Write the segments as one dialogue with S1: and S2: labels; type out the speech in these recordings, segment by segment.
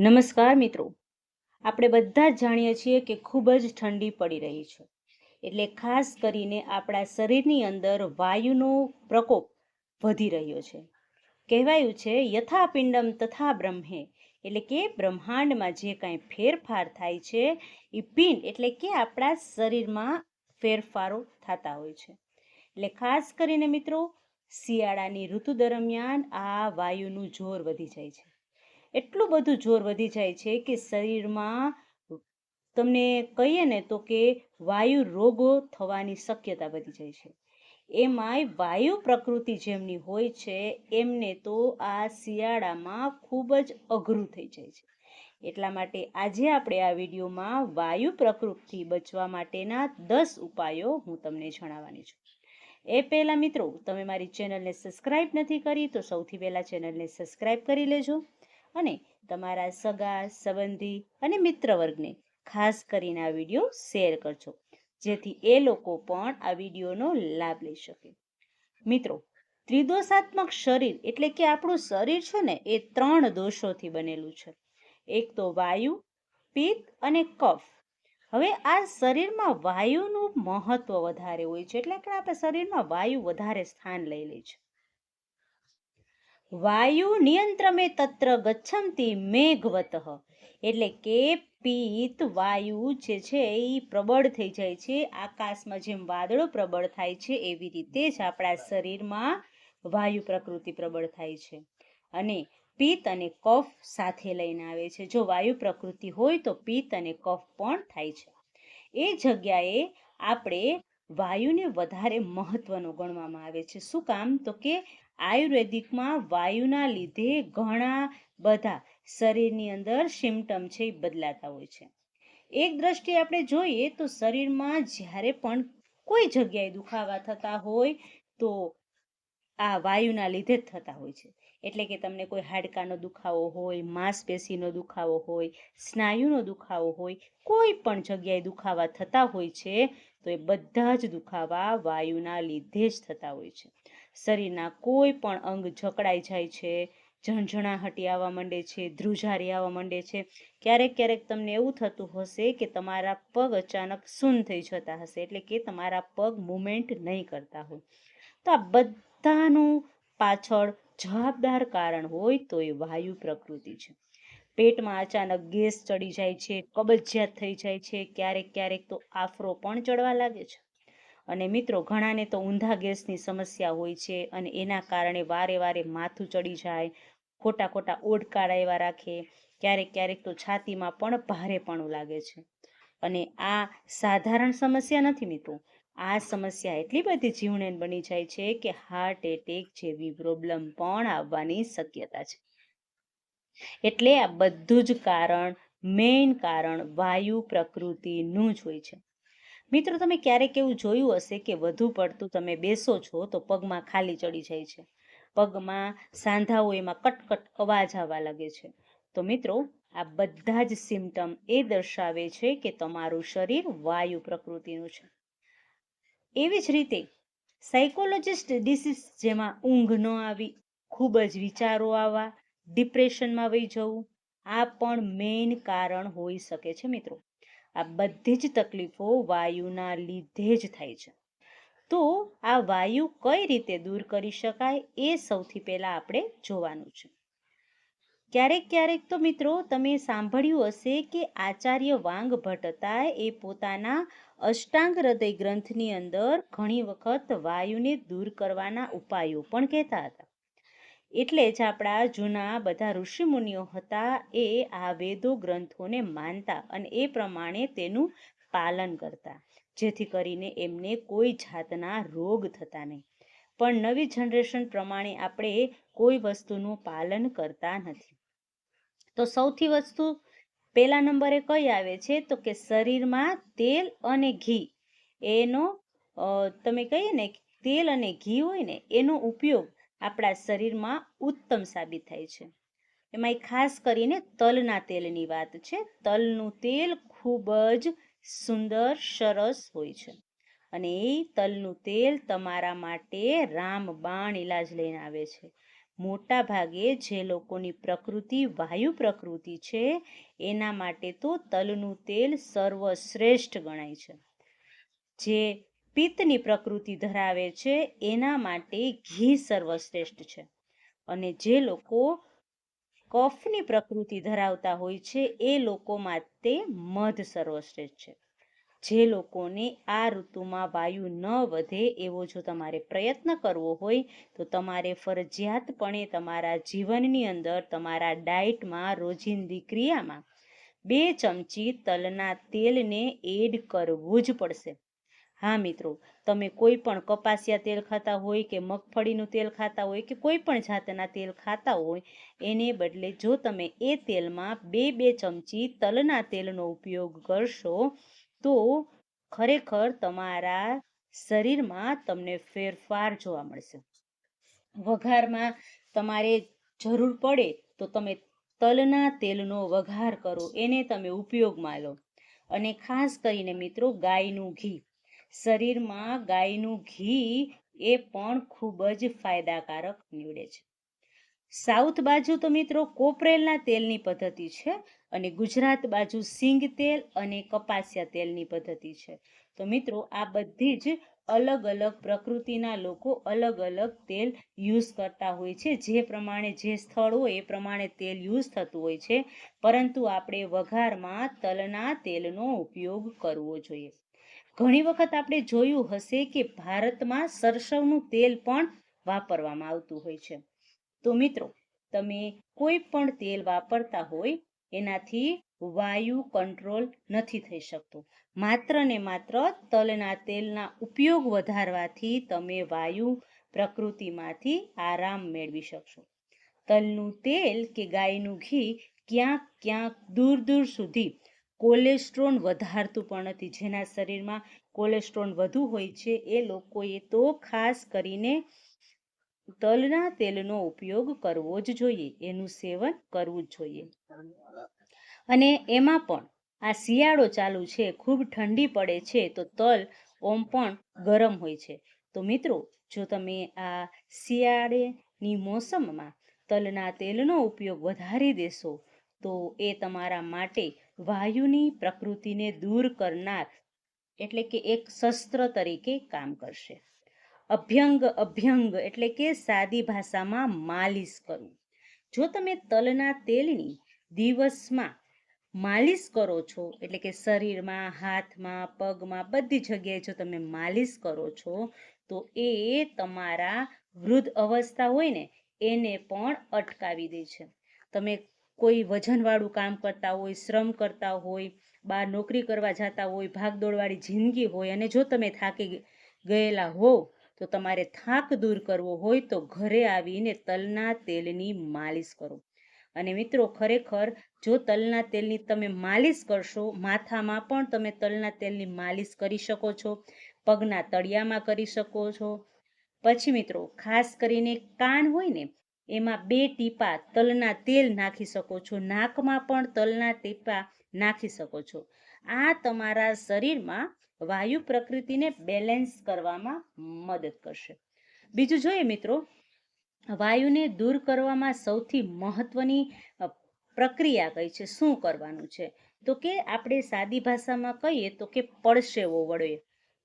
S1: નમસ્કાર મિત્રો. આપણે બધા જ જાણીએ છીએ કે ખૂબ જ ઠંડી પડી રહી છે. એટલે ખાસ કરીને આપણા શરીરની અંદર વાયુનો પ્રકોપ વધી રહ્યો છે. કહેવાયું છે યથા પિંડમ તથા બ્રહ્મે. એટલે કે બ્રહ્માંડમાં જે કાંઈ ફેરફાર થાય છે એ પિંડ એટલે કે આપણા શરીરમાં ફેરફારો થતા હોય છે. એટલે ખાસ કરીને મિત્રો, શિયાળાની ઋતુ દરમિયાન આ વાયુનું જોર વધી જાય છે. એટલું બધું જોર વધી જાય છે કે શરીરમાં તમને કહીએ ને તો કે વાયુ રોગો થવાની શક્યતા વધી જાય છે. એમાંય વાયુ પ્રકૃતિ જેમની હોય છે, એમને તો આ શિયાળામાં ખૂબ જ અઘરું થઈ જાય છે. એટલા માટે આજે આપણે આ વિડીયોમાં વાયુ પ્રકૃતિથી બચવા માટેના દસ ઉપાયો હું તમને જણાવવાની છું. એ પહેલાં મિત્રો, તમે મારી ચેનલને સબસ્ક્રાઈબ નથી કરી તો સૌથી પહેલાં ચેનલને સબસ્ક્રાઈબ કરી લેજો. અને તમારા સગા, સંબંધી અને મિત્ર વર્ગને ખાસ કરીને આ વીડિયો શેર કરજો, જેથી એ લોકો પણ આ વિડીયોનો લાભ લઈ શકે. મિત્રો, ત્રિદોષાત્મક શરીર એટલે કે આપણું શરીર છે ને, એ ત્રણ દોષોથી બનેલું છે. એક તો વાયુ, પિત્ત અને કફ. હવે આ શરીરમાં વાયુનું મહત્વ વધારે હોય છે, એટલે કે આપણા શરીરમાં વાયુ વધારે સ્થાન લઈ લે છે. વાયુ નિયંત્રમે તત્ર ગચ્છંતી મેઘવત. એટલે કે પિત્ત વાયુ જે છે એ પ્રબળ થઈ જાય છે, આકાશમાં જેમ વાદળો પ્રબળ થાય છે, એવી રીતે જ આપણા શરીરમાં વાયુ પ્રકૃતિ પ્રબળ થાય છે. અને પિત્ત અને કફ સાથે લઈને આવે છે. જો વાયુ પ્રકૃતિ હોય તો પિત્ત અને કફ પણ થાય છે. એ જગ્યાએ આપણે વાયુને વધારે મહત્વનો ગણવામાં આવે છે. શું કામ? તો કે આયુર્વેદિકમાં વાયુના લીધે ઘણા બધા શરીરની અંદર સિમ્ટમ છે એ બદલાતા હોય છે. એક દ્રષ્ટિએ આપણે જોઈએ તો શરીરમાં જ્યારે પણ કોઈ જગ્યાએ દુખાવા થતા હોય તો આ વાયુના લીધે જ થતા હોય છે. એટલે કે તમને કોઈ હાડકાનો દુખાવો હોય, માંસપેશીનો દુખાવો હોય, સ્નાયુનો દુખાવો હોય, કોઈ પણ જગ્યાએ દુખાવા થતા હોય છે તો એ બધા જ દુખાવા વાયુના લીધે જ થતા હોય છે. શરીરના કોઈ પણ અંગ જકડાઈ જાય છે ઝણઝણાહટી આવવા માંડે છે, ધ્રુજારી આવવા માંડે છે, ક્યારેક ક્યારેક તમને એવું થતું હશે કે તમારા પગ અચાનક સૂન થઈ જતા હશે, એટલે કે તમારા પગ મુમેન્ટ નહીં કરતા હોય. તો આ બધાનું પાછળ જવાબદાર કારણ હોય તો એ વાયુ પ્રકૃતિ છે. પેટમાં અચાનક ગેસ ચડી જાય છે, કબજિયાત થઈ જાય છે, ક્યારેક ક્યારેક તો આફરો પણ ચડવા લાગે છે. અને મિત્રો, ઘણાને તો ઊંધા ગેસની સમસ્યા હોય છે અને એના કારણે વારે વારે માથું ચડી જાય, ખોટા ખોટા ઓડકાળા એવા રાખે, ક્યારેક ક્યારેક તો છાતીમાં પણ ભારેપણું લાગે છે. અને આ સાધારણ સમસ્યા નથી મિત્રો. આ સમસ્યા એટલી બધી જીવલેણ બની જાય છે કે હાર્ટ એટેક જેવી પ્રોબ્લેમ પણ આવવાની શક્યતા છે. એટલે આ બધું જ કારણ મેઇન કારણ વાયુ પ્રકૃતિનું જ હોય છે. મિત્રો, તમે ક્યારેક એવું જોયું હશે કે વધુ પડતું તમે બેસો છો તો પગમાં ખાલી ચડી જાય છે. પગમાં સાંધાઓ એમાં કટકટ અવાજ આવવા લાગે છે. તો મિત્રો, આ બધા જ સિમ્ટમ એ દર્શાવે છે કે તમારું શરીર વાયુ પ્રકૃતિનું છે. એવી જ રીતે સાયકોલોજિસ્ટ ડિસીઝ જેમાં ઊંઘ ન આવી, ખૂબ જ વિચારો આવવા ડિપ્રેશનમાં વહી જવું, આ પણ મેઇન કારણ હોઈ શકે છે મિત્રો. આ બધી જ તકલીફો વાયુના લીધે જ થાય છે. તો આ વાયુ કઈ રીતે દૂર કરી શકાય એ સૌથી પહેલાં આપણે જોવાનું છે. ક્યારેક ક્યારેક તો મિત્રો તમે સાંભળ્યું હશે કે આચાર્ય વાંગ ભટ્ટ એ પોતાના અષ્ટાંગ હૃદય ગ્રંથની અંદર ઘણી વખત વાયુને દૂર કરવાના ઉપાયો પણ કહેતા હતા. એટલે જ આપણા જૂના બધા ઋષિમુનિઓ હતા એ આ વેદો ગ્રંથોને માનતા અને એ પ્રમાણે તેનું પાલન કરતા, જેથી કરીને એમને કોઈ જાતના રોગ થતા નહીં. પણ નવી જનરેશન પ્રમાણે આપણે કોઈ વસ્તુનું પાલન કરતા નથી. તો સૌથી વસ્તુ પહેલા નંબરે કઈ આવે છે? તો કે શરીરમાં તેલ અને ઘી. એનો તમે કહીએ ને તેલ અને ઘી હોય ને, એનો ઉપયોગ આપણા શરીરમાં ઉત્તમ સાબિત થાય છે. એમાં ખાસ કરીને તલના તેલની વાત છે. તલનું તેલ ખૂબ જ સુંદર, સરસ હોય છે. અને એ તલનું તેલ તમારા માટે રામબાણ ઇલાજ લઈને આવે છે. મોટા ભાગે જે લોકોની પ્રકૃતિ, વાયુ પ્રકૃતિ છે, એના માટે તો તલનું તેલ સર્વશ્રેષ્ઠ ગણાય છે. જે પિત્તની પ્રકૃતિ ધરાવે છે, એના માટે ઘી સર્વશ્રેષ્ઠ છે. અને જે લોકો કફની પ્રકૃતિ ધરાવતા હોય છે, એ લોકો માટે મધ સર્વશ્રેષ્ઠ છે. જે લોકોને આ ઋતુમાં વાયુ ન વધે એવો જો તમારે પ્રયત્ન કરવો હોય, તો તમારે ફરજિયાતપણે તમારા જીવનની અંદર તમારા ડાયટમાં, રોજિંદી ક્રિયામાં બે ચમચી તલના તેલને એડ કરવું જ પડશે. હા, મિત્રો. તમે કોઈ પણ કપાસિયા તેલ ખાતા હોય કે મગફળીનું તેલ ખાતા હોય કે કોઈ પણ જાતના તેલ ખાતા હોય, એને બદલે જો તમે એ તેલમાં બે બે ચમચી તલના તેલનો ઉપયોગ કરશો, તો ખરેખર તમારા શરીરમાં તમને ફેરફાર જોવા મળશે. વઘારમાં તમારે જરૂર પડે તો તમે તલના તેલનો વઘાર કરો, એને તમે ઉપયોગમાં લો. અને ખાસ કરીને મિત્રો ગાયનું ઘી. શરીરમાં ગાયનું ઘી એ પણ ખૂબ જ ફાયદાકારક નીવડે છે. સાઉથ બાજુ તો મિત્રો કોપરેલના તેલની પદ્ધતિ છે અને ગુજરાત બાજુ સિંગ તેલ અને કપાસિયા તેલની પદ્ધતિ છે. તો મિત્રો આ બધી જ અલગ અલગ પ્રકૃતિના લોકો અલગ અલગ તેલ યુઝ કરતા હોય છે. જે પ્રમાણે જે સ્થળ હોય એ પ્રમાણે તેલ યુઝ થતું હોય છે. પરંતુ આપણે વઘારમાં તલના તેલનો ઉપયોગ કરવો જોઈએ. ઘણી વખત આપણે જોયું હશે કે ભારતમાં સરસવનું તેલ પણ વાપરવામાં આવતું હોય છે. તો મિત્રો, તમે કોઈ પણ તેલ વાપરતા હોય, એનાથી વાયુ કંટ્રોલ નથી થઈ શકતો. માત્ર ને માત્ર તલના તેલના ઉપયોગ વધારવાથી તમે વાયુ પ્રકૃતિમાંથી આરામ મેળવી શકશો. તલનું તેલ કે ગાયનું ઘી ક્યાંક ક્યાંક દૂર દૂર સુધી કોલેસ્ટ્રોલ વધારતું પણ નથી. જેના શરીરમાં કોલેસ્ટ્રોલ વધુ હોય છે, એ લોકોએ તો ખાસ કરીને તલના તેલનો ઉપયોગ કરવો જ જોઈએ. એનું સેવન કરવું જ જોઈએ. અને એમાં પણ આ શિયાળો ચાલુ છે, ખૂબ ઠંડી પડે છે, તો તલ ઓમ પણ ગરમ હોય છે. તો મિત્રો, જો તમે આ શિયાળેની મોસમમાં તલના તેલનો ઉપયોગ વધારી દેશો, તો એ તમારા માટે વાયુની પ્રકૃતિને દૂર કરનાર, એટલે કે એક શસ્ત્ર તરીકે કામ કરશે. અભ્યંગ અભ્યંગ એટલે કે સાદી ભાષામાં માલિશ કરવું. જો તમે તલના તેલની દિવસમાં માલિશ કરો છો, એટલે કે શરીરમાં, હાથમાં, પગમાં, બધી જગ્યાએ જો તમે માલિશ કરો છો, તો એ તમારા વૃદ્ધ અવસ્થા હોય ને, એને પણ અટકાવી દે છે. તમે કોઈ વજનવાળું કામ કરતા હોય, શ્રમ કરતા હોય, બહાર નોકરી કરવા જતા હોય ભાગદોડવાળી જિંદગી હોય અને જો તમે થાકી ગયેલા હો, તો તમારે થાક દૂર કરવો હોય તો ઘરે આવીને તલના તેલની માલિશ કરો. અને મિત્રો, ખરેખર જો તલના તેલની તમે માલિશ કરશો, માથામાં પણ તમે તલના તેલની માલિશ કરી શકો છો, પગના તળિયામાં કરી શકો છો. પછી મિત્રો, ખાસ કરીને કાન હોય ને એમાં બે ટીપા તલના તેલ નાખી શકો છો. નાકમાં પણ તલના ટીપા નાખી શકો છો. આ તમારા શરીરમાં વાયુ પ્રકૃતિને બેલેન્સ કરવામાં મદદ કરશે. બીજું જોઈએ મિત્રો, વાયુને દૂર કરવામાં સૌથી મહત્વની પ્રક્રિયા કઈ છે? શું કરવાનું છે? તો કે આપણે સાદી ભાષામાં કહીએ તો કે પડશેવો વળે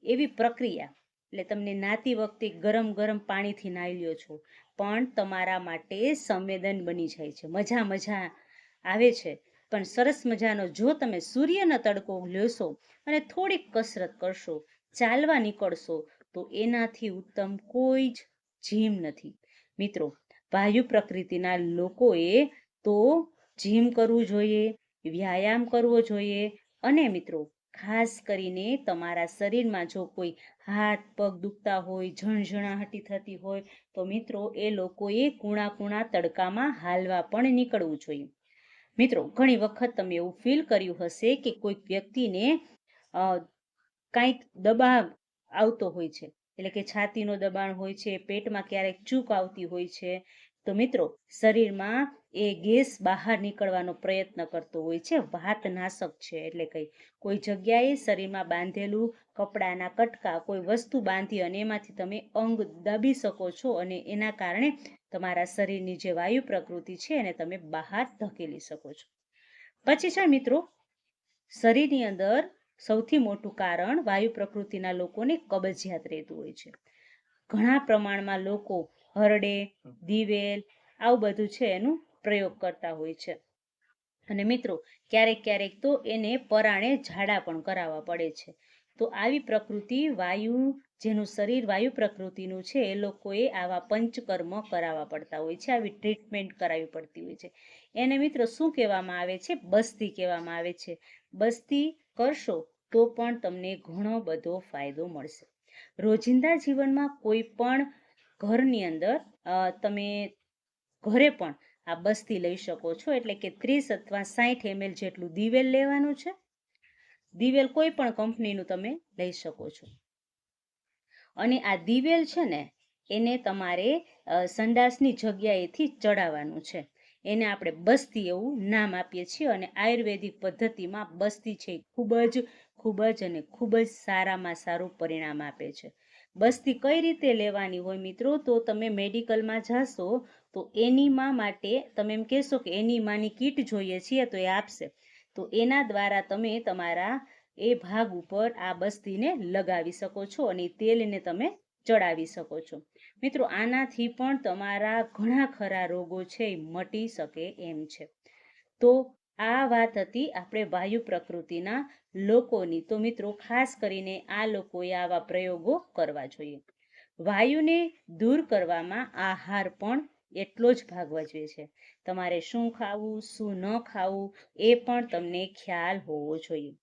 S1: એવી પ્રક્રિયા. એટલે તમને નાતી વખતે ગરમ ગરમ પાણીથી નાહી લ્યો છો. પણ તમારા માટે સંવેદન બની જાય છે. મજા મજા આવે છે. પણ સરસ મજાનો જો તમે સૂર્યનો તડકો લેશો અને થોડીક કસરત કરશો, ચાલવા નીકળશો, તો એનાથી ઉત્તમ કોઈ જ જીમ નથી. મિત્રો, વાયુ પ્રકૃતિના લોકોએ તો જીમ કરવું જોઈએ, વ્યાયામ કરવો જોઈએ અને મિત્રો ખાસ કરીને તમારા શરીરમાં જો કોઈ હાથ, પગ દુખતા હોય, ઝણઝણાહટી થતી હોય, તો મિત્રો એ લોકોએ કૂણા કૂણા તડકામાં હાલવા પણ નીકળવું જોઈએ. મિત્રો, ઘણી વખત તમે એવું ફીલ કર્યું હશે કે કોઈક વ્યક્તિને કાંઈક દબાવ આવતો હોય છે. એટલે કે છાતીનો દબાણ હોય છે, પેટમાં ક્યારેક ચૂક આવતી હોય છે. તો મિત્રો, શરીરમાં એ ગેસ બહાર નીકળવાનો પ્રયત્ન કરતો હોય છે. વાતનાશક છે એટલે કંઈ કોઈ જગ્યાએ શરીરમાં બાંધેલું કપડાના કટકા, કોઈ વસ્તુ બાંધી અને એમાંથી તમે અંગ દાબી શકો છો અને એના કારણે તમારા શરીરની જે વાયુ પ્રકૃતિ છે એને તમે બહાર ધકેલી શકો છો. પછી છે મિત્રો, શરીરની અંદર સૌથી મોટું કારણ વાયુ પ્રકૃતિના લોકોને કબજિયાત રહેતું હોય છે. ઘણા પ્રમાણમાં લોકો હરડે, દિવેલ, આવું બધું છે એનું પ્રયોગ કરતા હોય છે. અને મિત્રો, ક્યારેક ક્યારેક તો એને પરાણે ઝાડા પણ કરાવવા પડે છે. તો આવી પ્રકૃતિ વાયુ, જેનું શરીર વાયુ પ્રકૃતિનું છે, એ લોકોએ આવા પંચકર્મ કરાવવા પડતા હોય છે, આવી ટ્રીટમેન્ટ કરાવવી પડતી હોય છે. એને મિત્રો શું કહેવામાં આવે છે? બસ્તી કહેવામાં આવે છે. બસ્તી કરશો તો પણ તમને ઘણો બધો ફાયદો મળશે. રોજિંદા જીવનમાં કોઈ પણ ઘરની અંદર તમે ઘરે પણ આ બસ્તી લઈ શકો છો. એટલે કે ત્રીસ અથવા સાઠ એમએલ જેટલું દિવેલ લેવાનું છે. દિવેલ કોઈ પણ કંપનીનું તમે લઈ શકો છો. અને આ દિવેલ છે ને, એને તમારે સંડાસની જગ્યાએથી ચડાવવાનું છે. એને આપણે બસ્તી એવું નામ આપીએ છીએ અને આયુર્વેદિક પદ્ધતિમાં બસ્તી છે ખૂબ જ ખૂબ જ અને ખૂબ જ સારામાં સારું પરિણામ આપે છે. બસ્તી કઈ રીતે લેવાની હોય મિત્રો? તો તમે મેડિકલમાં જાશો, તો એનીમા માટે તમે એમ કહેશો કે એનીમાની કીટ જોઈએ છીએ તો એ આપશે. તો એના દ્વારા તમે તમારા એ ભાગ ઉપર આ બસ્તીને લગાવી શકો છો અને તેલને તમે ચડાવી શકો છો. મિત્રો, આનાથી પણ તમારા ઘણા ખરા રોગો છે મટી શકે એમ છે. તો આ વાત હતી આપણે વાયુ પ્રકૃતિના લોકોની. તો મિત્રો, ખાસ કરીને આ લોકોએ આવા પ્રયોગો કરવા જોઈએ. વાયુને દૂર કરવામાં આહાર પણ એટલો જ ભાગ ભજવે છે. તમારે શું ખાવું, શું ન ખાવું, એ પણ તમને ખ્યાલ હોવો જોઈએ.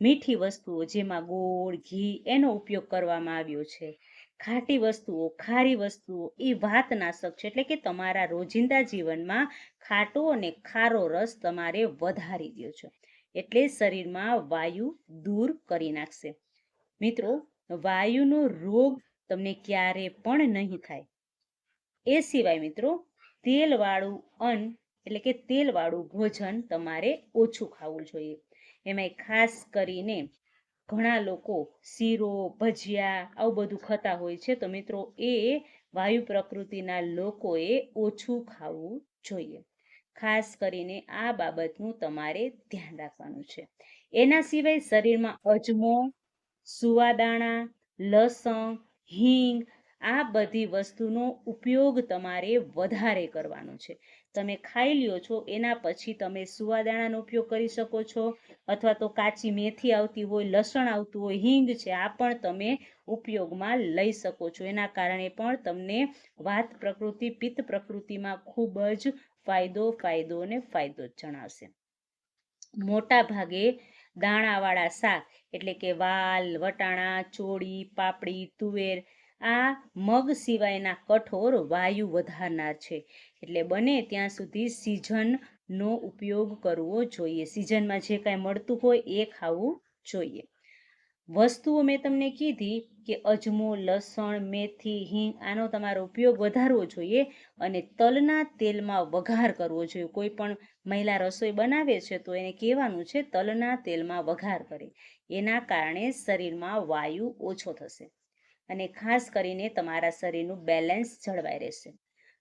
S1: મીઠી વસ્તુઓ જેમાં ગોળ, ઘી એનો ઉપયોગ કરવામાં આવ્યો છે. ખાટી વસ્તુઓ, ખારી વસ્તુઓ એ વાતનાશક છે. એટલે કે તમારા રોજિંદા જીવનમાં ખાટો અને ખારો રસ તમારે વધારી દો છો. એટલે શરીરમાં વાયુ દૂર કરી નાખશે. મિત્રો, વાયુનો રોગ તમને ક્યારે પણ નહીં થાય. એ સિવાય મિત્રો, તેલવાળું અન્ન, એટલે કે તેલવાળું ભોજન તમારે ઓછું ખાવું જોઈએ. એમાંય ખાસ કરીને ઘણા લોકો શીરો, ભજીયા આવું બધું ખાતા હોય છે. તો મિત્રો, એ વાયુ પ્રકૃતિના લોકોએ ઓછું ખાવું જોઈએ. ખાસ કરીને આ બાબતનું તમારે ધ્યાન રાખવાનું છે. એના સિવાય શરીરમાં અજમો, સુવાદાણા, લસણ, હિંગ આ બધી વસ્તુનો ઉપયોગ તમારે વધારે કરવાનો છે. તમે ખાઈ લ્યો છો, એના પછી તમે સુવાદાણાનો ઉપયોગ કરી શકો છો, અથવા તો કાચી મેથી આવતી હોય, લસણ આવતું હોય, હિંગ છે, આ પણ તમે ઉપયોગમાં લઈ શકો છો. એના કારણે પણ તમને વાત પ્રકૃતિ, પિત્ત પ્રકૃતિમાં ખૂબ જ ફાયદો ફાયદો અને ફાયદો જ જણાવશે. મોટા ભાગે દાણાવાળા શાક, એટલે કે વાલ, વટાણા, ચોળી, પાપડી, તુવેર આ મગ સિવાયના કઠોર વાયુ વધારનાર છે. એટલે બને ત્યાં સુધી સિઝનનો ઉપયોગ કરવો જોઈએ. સિઝનમાં જે કાંઈ મળતું હોય એ ખાવું જોઈએ. વસ્તુઓ મેં તમને કીધી કે અજમો, લસણ, મેથી, હિંગ આનો તમારો ઉપયોગ વધારવો જોઈએ અને તલના તેલમાં વઘાર કરવો જોઈએ. કોઈ પણ મહિલા રસોઈ બનાવે છે તો એને કહેવાનું છે તલના તેલમાં વઘાર કરે. એના કારણે શરીરમાં વાયુ ઓછો થશે. અને ખાસ કરીને તમારા શરીરનું બેલેન્સ જળવાઈ રહેશે.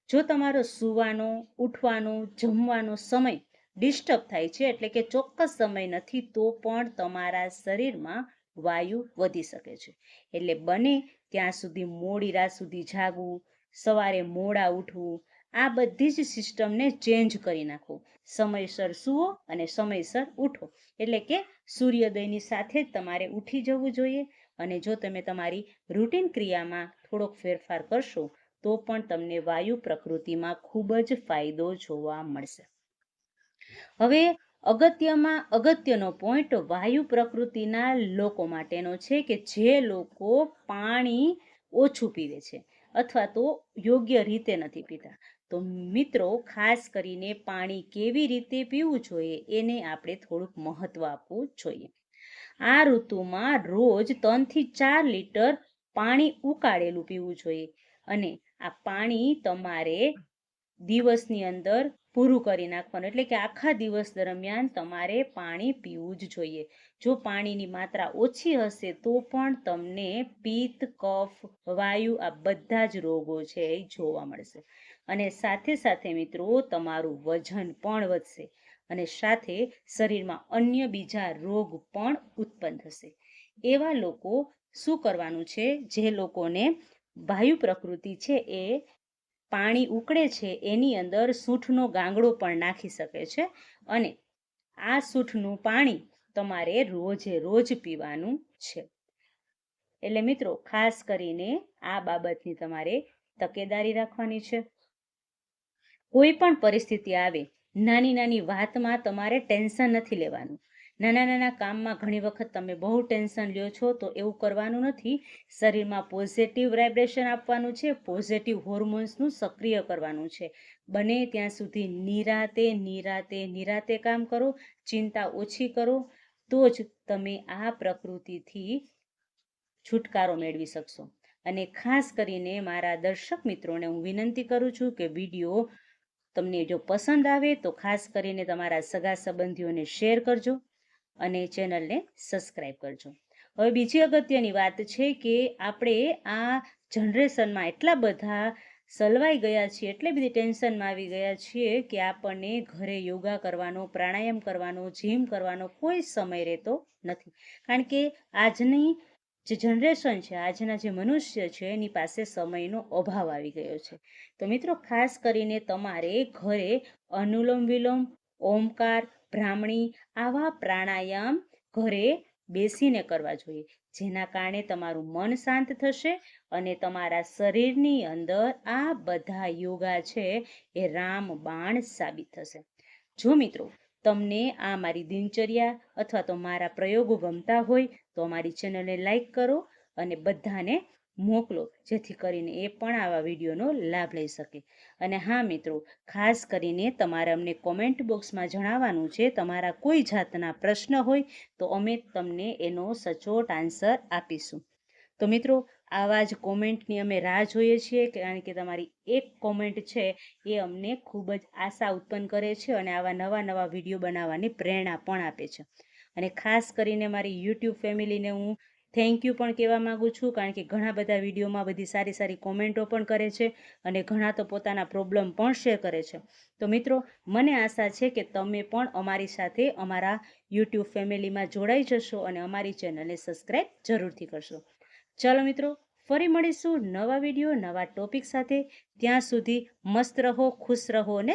S1: જો તમારો સૂવાનો, ઉઠવાનો, જમવાનો સમય ડિસ્ટર્બ થાય છે, એટલે કે ચોક્કસ સમય નથી, તો પણ તમારા શરીરમાં વાયુ વધી શકે છે. એટલે બને ત્યાં સુધી મોડી રાત સુધી જાગવું, સવારે મોડા ઉઠવું, આ બધી જ સિસ્ટમને ચેન્જ કરી નાખો સમયસર સૂવો અને સમયસર ઉઠો. એટલે કે સૂર્યોદયની સાથે જ તમારે ઉઠી જવું જોઈએ અને જો તમે તમારી રૂટીન ક્રિયામાં થોડોક ફેરફાર કરશો, તો પણ તમને વાયુ પ્રકૃતિમાં ખૂબ જ ફાયદો જોવા મળશે. હવે અગત્યમાં, અગત્યનો પોઈન્ટ વાયુ પ્રકૃતિના લોકો માટેનો છે કે જે લોકો પાણી ઓછું પીવે છે અથવા તો યોગ્ય રીતે નથી પીતા. તો મિત્રો, ખાસ કરીને પાણી કેવી રીતે પીવું જોઈએ, એને આપણે થોડુંક મહત્વ આપવું જોઈએ. આ ઋતુમાં રોજ ત્રણથી ચાર લીટર પાણી ઉકાળેલું પીવું જોઈએ અને આ પાણી તમારે દિવસની અંદર પૂરું કરી નાખવાનું. એટલે કે આખા દિવસ દરમિયાન તમારે પાણી પીવું જ જોઈએ. જો પાણીની માત્રા ઓછી હશે તો પણ તમને પિત્ત, કફ, વાયુ આ બધા જ રોગો છે એ જોવા મળશે. અને સાથે સાથે મિત્રો તમારું વજન પણ વધશે. અને સાથે શરીરમાં અન્ય બીજા રોગ પણ ઉત્પન્ન થશે. એવા લોકો શું કરવાનું છે? જે લોકોને વાયુ પ્રકૃતિ છે એ પાણી ઉકળે છે, એની અંદર સૂંઠનો ગાંગડો પણ નાખી શકે છે અને આ સૂંઠનું પાણી તમારે રોજે રોજ પીવાનું છે. એટલે મિત્રો, ખાસ કરીને આ બાબતની તમારે તકેદારી રાખવાની છે. કોઈ પણ પરિસ્થિતિ આવે નાની નાની વાતમાં તમારે ટેન્શન નથી લેવાનું. નાના નાના કામમાં ઘણી વખત તમે બહુ ટેન્શન લ્યો છો તો એવું કરવાનું નથી. શરીરમાં પોઝિટિવ વાઇબ્રેશન આપવાનું છે, પોઝિટિવ હોર્મોન્સનું સક્રિય કરવાનું છે. બને ત્યાં સુધી નિરાતે નિરાતે નિરાતે કામ કરો, ચિંતા ઓછી કરો, તો જ તમે આ પ્રકૃતિથી છુટકારો મેળવી શકશો. અને ખાસ કરીને મારા દર્શક મિત્રોને હું વિનંતી કરું છું કે વીડિયો તમને જો પસંદ આવે તો ખાસ કરીને તમારા સગા સંબંધીઓને શેર કરજો અને ચેનલને સબસ્ક્રાઈબ કરજો. હવે બીજી અગત્યની વાત છે કે આપણે આ જનરેશનમાં એટલા બધા સલવાઈ ગયા છીએ, એટલી બધી ટેન્શનમાં આવી ગયા છીએ કે આપણને ઘરે યોગા કરવાનો, પ્રાણાયામ કરવાનો, જીમ કરવાનો કોઈ સમય રહેતો નથી. કારણ કે આજની જે જનરેશન છે, આજના જે મનુષ્ય છે, એની પાસે સમયનો અભાવ આવી ગયો છે. તો મિત્રો, ખાસ કરીને તમારે ઘરે અનુલોમ વિલોમ, ઓમકાર, બ્રાહ્મણી આવા પ્રાણાયામ ઘરે બેસીને કરવા જોઈએ. જેના કારણે તમારું મન શાંત થશે અને તમારા શરીરની અંદર આ બધા યોગા છે, એ રામ બાણ સાબિત થશે. જો મિત્રો તમને આ મારી દિનચર્યા અથવા તો મારા પ્રયોગો ગમતા હોય તો અમારી ચેનલને લાઈક કરો અને બધાને મોકલો, જેથી કરીને એ પણ આવા વિડીયોનો લાભ લઈ શકે. અને હા, મિત્રો, ખાસ કરીને તમારે અમને કોમેન્ટ બોક્સમાં જણાવવાનું છે, તમારા કોઈ જાતના પ્રશ્ન હોય તો અમે તમને એનો સચોટ આન્સર આપીશું. તો મિત્રો આવા જ કોમેન્ટની અમે રાહ જોઈએ છીએ કારણ કે તમારી એક કોમેન્ટ છે એ અમને ખૂબ જ આશા ઉત્પન્ન કરે છે અને આવા નવા નવા વીડિયો બનાવવાની પ્રેરણા પણ આપે છે. અને ખાસ કરીને મારી યુટ્યુબ ફેમિલીને હું થેન્ક યુ પણ કહેવા માગું છું કારણ કે ઘણા બધા વિડીયોમાં બધી સારી સારી કોમેન્ટો પણ કરે છે અને ઘણા તો પોતાના પ્રોબ્લેમ પણ શેર કરે છે. તો મિત્રો, મને આશા છે કે તમે પણ અમારી સાથે અમારા યુટ્યુબ ફેમિલીમાં જોડાઈ જશો અને અમારી ચેનલને સબસ્ક્રાઈબ જરૂરથી કરશો. ચાલો મિત્રો ફરી મળીશું નવા વીડિયો નવા ટોપિક સાથે. ત્યાં સુધી મસ્ત રહો ખુશ રહો અને